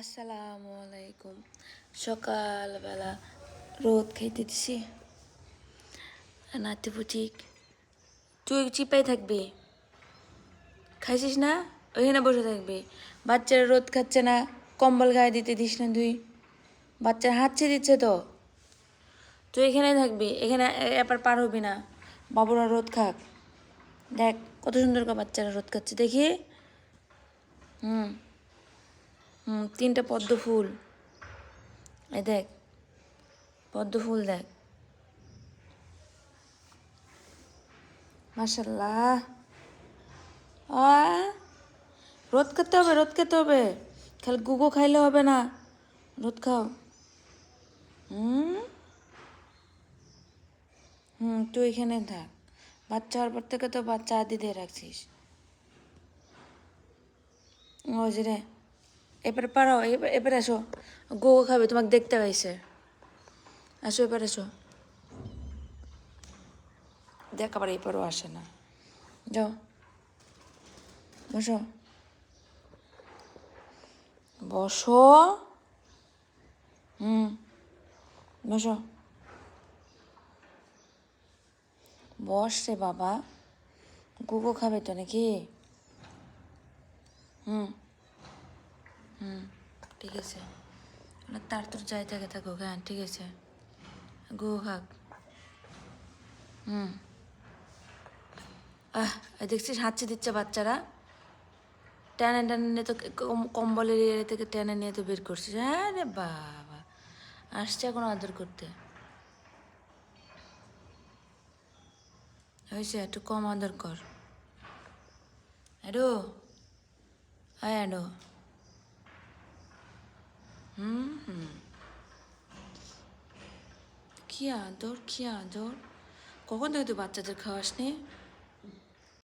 আসসালামু আলাইকুম। সকালবেলা রোদ খাইতে দিছি নাতি পুচিক তুই চিপাই থাকবি? খাইছিস না? ওইখানে বসে থাকবি। বাচ্চারা রোদ খাচ্ছে না, কম্বল গায়ে দিতে দিস না তুই। বাচ্চার হাঁচছে দিচ্ছে তো। তুই এখানে থাকবি, এখানে এবার পার হবি না। বাবুরা রোদ খাক। দেখ, কত সুন্দর করে বাচ্চারা রোদ খাচ্ছে। দেখি। হুম। হুম, তিনটা পদ্ম ফুল। এই দেখ, পদ্ম ফুল দেখ। মাশাল্লাহ আ, রোদ খেতে হবে, রোদ খেতে হবে। খালি গুগো খাইলে হবে না। রোদ খাও। হুম? হুম, তুই এখানে থাক। বাচ্চা হওয়ার পর থেকে তো বাচ্চা আদি দিয়ে রাখছিস ওই রে। এবারে পারো এবার এবারে আসো। গো খাবে, তোমাকে দেখতে পাইছে। আসো, এবার আসো। দেখ আবার এবারও আসে না। যাও। বসো। বসো। হুম। বসো। বস রে বাবা। গুগো খাবে তো নাকি? হুম। হুম ঠিক আছে। না, তার তোর যাই থাকে থাকুক হ্যাঁ ঠিক আছে। গো খাক হুম। আহ দেখছিস হাঁচি দিচ্ছে বাচ্চারা। টেনে টেনে নিয়ে তো কম্বলের এরিয়া থেকে টেনে নিয়ে তো বের করছিস। হ্যাঁ রে বাবা। আসছে এখন আদর করতে। হয়েছে একটু কম আদর কর। অ্যাডো আয় অ্যাডো হুম হুম কি আদর কি আদর। কখন থেকে তুই বাচ্চাদের খাওয়াস নি